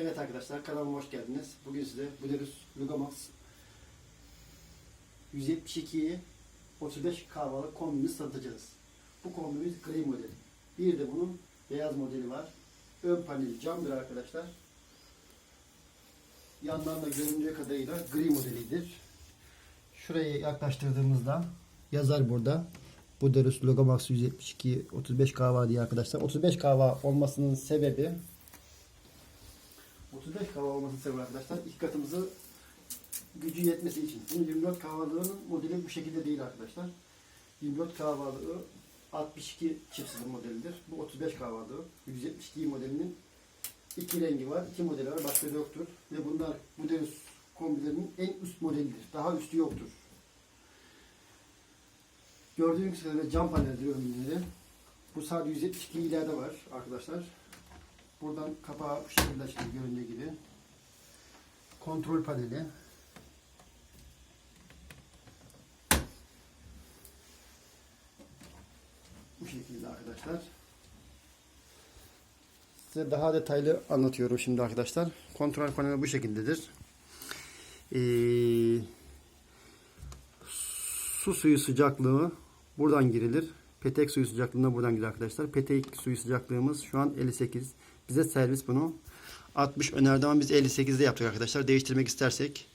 Evet arkadaşlar kanalıma hoş geldiniz. Bugün size Buderus Lugamax 172'yi 35 kahvalı kombimizi satacağız. Bu kombimiz gri modeli. Bir de bunun beyaz modeli var. Ön paneli camdır arkadaşlar. Yandan da göründüğü kadarıyla gri modelidir. Şurayı yaklaştırdığımızda yazar burada. Buderus Logamax 172 35 kahva diye arkadaşlar. 35 kahva olmasının sebebi 35 kahve olmasının sebebi arkadaşlar iki katımızı gücü yetmesi için. Bunun 24 kahvalığının modeli bu şekilde değil arkadaşlar. 24 kahvalığı 62 çift sıfır modelidir. Bu 35 kahvalığı 172 modelinin iki rengi var, iki modeli var, başka yoktur. Ve bunlar bu devir kombilerinin en üst modelidir. Daha üstü yoktur. Gördüğünüz kadarıyla cam paneldir önleri. Bu sadece 172 ileride var arkadaşlar. Buradan kapağı bu şekilde açılır göründüğü gibi. Kontrol paneli. Bu şekilde arkadaşlar. Size daha detaylı anlatıyorum şimdi arkadaşlar. Kontrol paneli bu şekildedir. Ee, su suyu sıcaklığı buradan girilir. Petek suyu sıcaklığına buradan girer arkadaşlar. Petek suyu sıcaklığımız şu an 58. Bize servis bunu 60 önerdi ama biz 58'de yaptık arkadaşlar. Değiştirmek istersek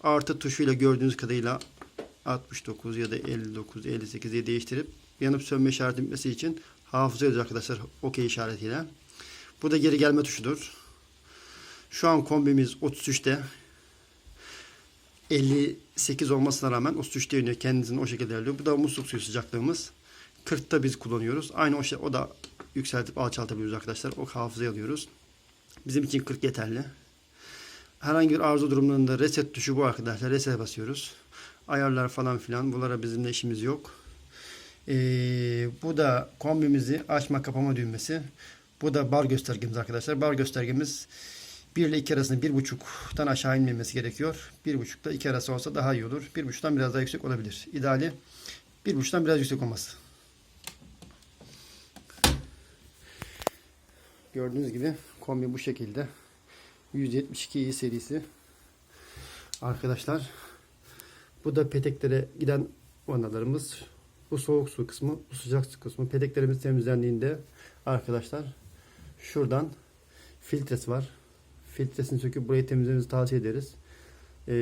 artı tuşuyla gördüğünüz kadarıyla 69 ya da 59, 58 diye değiştirip yanıp sönme işareti bitmesi için hafıza yazıyor arkadaşlar OK işaretiyle. Bu da geri gelme tuşudur. Şu an kombimiz 33'te. 58 olmasına rağmen 33'te yönüyor. Kendisini o şekilde ayarlıyor. Bu da musluk suyu sıcaklığımız. 40'ta biz kullanıyoruz. Aynı o şey o da yükseltip alçaltabiliyoruz arkadaşlar. O hafızaya alıyoruz. Bizim için 40 yeterli. Herhangi bir arıza durumlarında reset tuşu bu arkadaşlar. Reset basıyoruz. Ayarlar falan filan. Bunlara bizim de işimiz yok. Ee, bu da kombimizi açma kapama düğmesi. Bu da bar göstergemiz arkadaşlar. Bar göstergemiz 1 ile 2 arasında 1.5'tan aşağı inmemesi gerekiyor. 1.5 ile 2 arası olsa daha iyi olur. 1.5'tan biraz daha yüksek olabilir. İdeali 1.5'tan biraz yüksek olması. Gördüğünüz gibi kombi bu şekilde. 172 serisi. Arkadaşlar bu da peteklere giden vanalarımız. Bu soğuk su kısmı, bu sıcak su kısmı. Peteklerimiz temizlendiğinde arkadaşlar şuradan filtresi var. Filtresini söküp burayı temizlememizi tavsiye ederiz. Ee,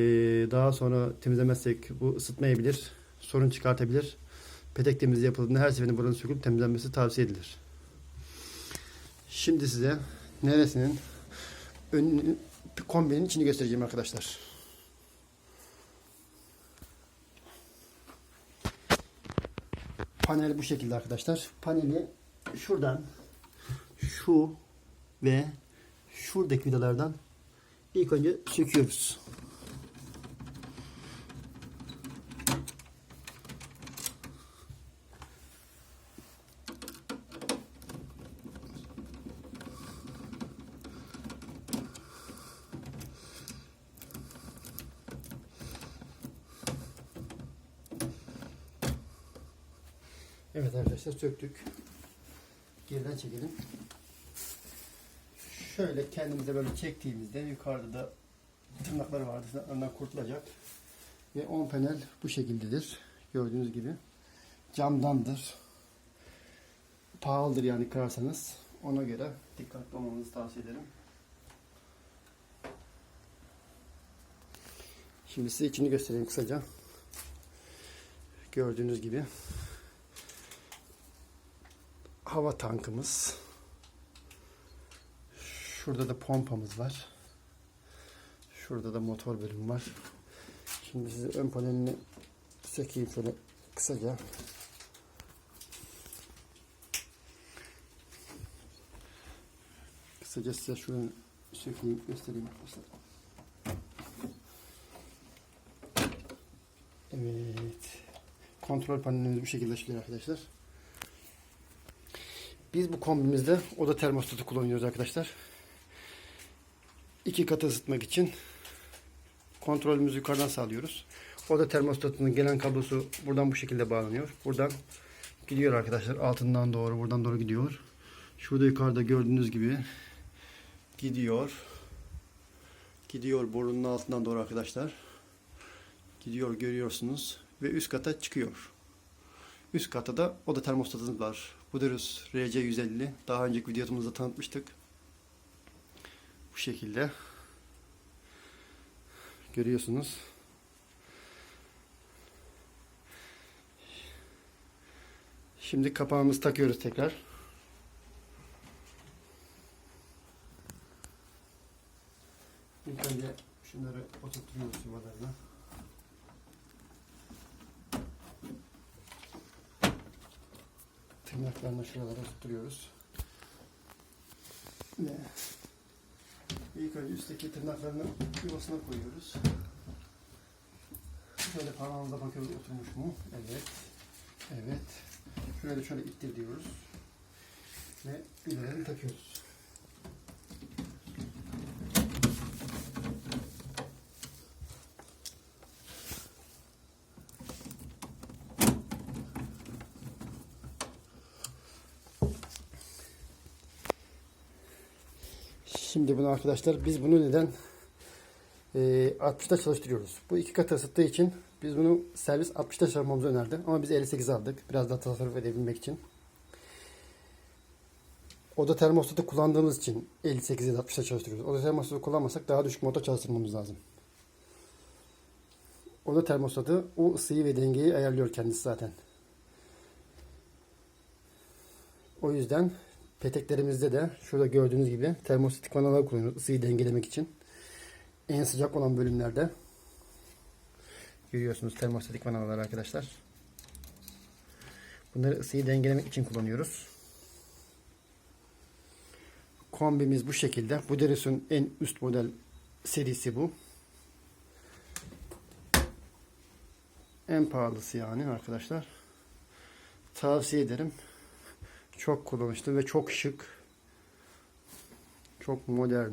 daha sonra temizlemezsek bu ısıtmayabilir. Sorun çıkartabilir. Petek temizliği yapıldığında her seferinde buranın sökülüp temizlenmesi tavsiye edilir. Şimdi size neresinin ön, kombinin içini göstereceğim arkadaşlar. Panel bu şekilde arkadaşlar. Paneli şuradan şu ve şuradaki vidalardan ilk önce söküyoruz. Evet arkadaşlar söktük. Geriden çekelim. Şöyle kendimize böyle çektiğimizde yukarıda da tırnakları vardı. Tırnaklarından kurtulacak. Ve 10 panel bu şekildedir. Gördüğünüz gibi. Camdandır. Pahalıdır yani kırarsanız. Ona göre dikkatli olmanızı tavsiye ederim. Şimdi size içini göstereyim kısaca. Gördüğünüz gibi hava tankımız. Şurada da pompamız var. Şurada da motor bölümü var. Şimdi size ön panelini sökeyim şöyle kısaca. Kısaca size şunu sökeyim göstereyim. Evet. Kontrol panelimiz bu şekilde açılıyor arkadaşlar. Biz bu kombimizde oda termostatı kullanıyoruz arkadaşlar. İki katı ısıtmak için kontrolümüzü yukarıdan sağlıyoruz. Oda termostatının gelen kablosu buradan bu şekilde bağlanıyor. Buradan gidiyor arkadaşlar. Altından doğru buradan doğru gidiyor. Şurada yukarıda gördüğünüz gibi gidiyor. Gidiyor borunun altından doğru arkadaşlar. Gidiyor görüyorsunuz. Ve üst kata çıkıyor. Üst kata da oda termostatımız var. Buderus RC150. Daha önceki videomuzda tanıtmıştık. Bu şekilde. Görüyorsunuz. Şimdi kapağımızı takıyoruz tekrar. İlk önce şunları oturtuyoruz yuvalarına. Tırnaklarını şuralara oturtuyoruz. Ve ilk önce üstteki tırnaklarını yuvasına koyuyoruz. Şöyle parmağımıza bakıyoruz oturmuş mu? Evet. Evet. Da şöyle ittir diyoruz. Ve ileri takıyoruz. Şimdi bunu arkadaşlar biz bunu neden e, 60'ta çalıştırıyoruz. Bu iki kat ısıttığı için biz bunu servis 60'ta çalışmamızı önerdi. Ama biz 58 aldık. Biraz daha tasarruf edebilmek için. Oda termostatı kullandığımız için 58 ya da 60'ta çalıştırıyoruz. Oda termostatı kullanmasak daha düşük modda çalıştırmamız lazım. Oda termostatı o ısıyı ve dengeyi ayarlıyor kendisi zaten. O yüzden peteklerimizde de şurada gördüğünüz gibi termostatik vanalar kullanıyoruz ısıyı dengelemek için. En sıcak olan bölümlerde görüyorsunuz termostatik vanalar arkadaşlar. Bunları ısıyı dengelemek için kullanıyoruz. Kombimiz bu şekilde. Bu Deris'in en üst model serisi bu. En pahalısı yani arkadaşlar. Tavsiye ederim. Çok kullanışlı ve çok şık. Çok modern.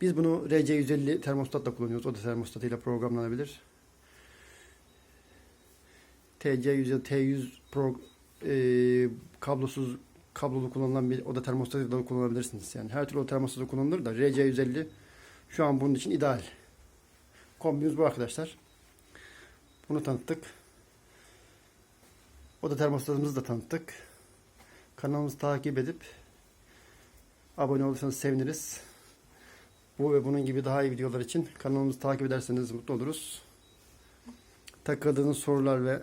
Biz bunu RC150 termostatla kullanıyoruz. O da termostatıyla programlanabilir. TC100 T100 Pro e, kablosuz kablolu kullanılan bir oda termostatıyla da kullanabilirsiniz. Yani her türlü o termostatı kullanılır da RC150 şu an bunun için ideal. Kombimiz bu arkadaşlar. Bunu tanıttık. Oda termostatımızı da tanıttık. Kanalımızı takip edip abone olursanız seviniriz. Bu ve bunun gibi daha iyi videolar için kanalımızı takip ederseniz mutlu oluruz. Takıldığınız sorular ve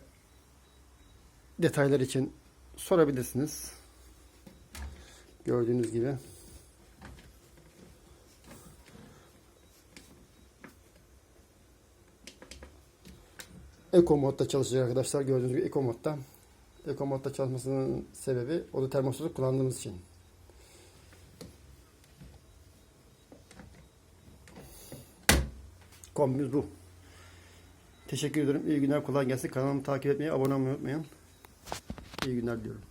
detaylar için sorabilirsiniz. Gördüğünüz gibi. Eco modda çalışacak arkadaşlar. Gördüğünüz gibi Eco modda. Eco modda çalışmasının sebebi oda termostatı kullandığımız için. Kombimiz bu. Teşekkür ederim. İyi günler. Kolay gelsin. Kanalımı takip etmeyi, abone olmayı unutmayın. İyi günler diyorum.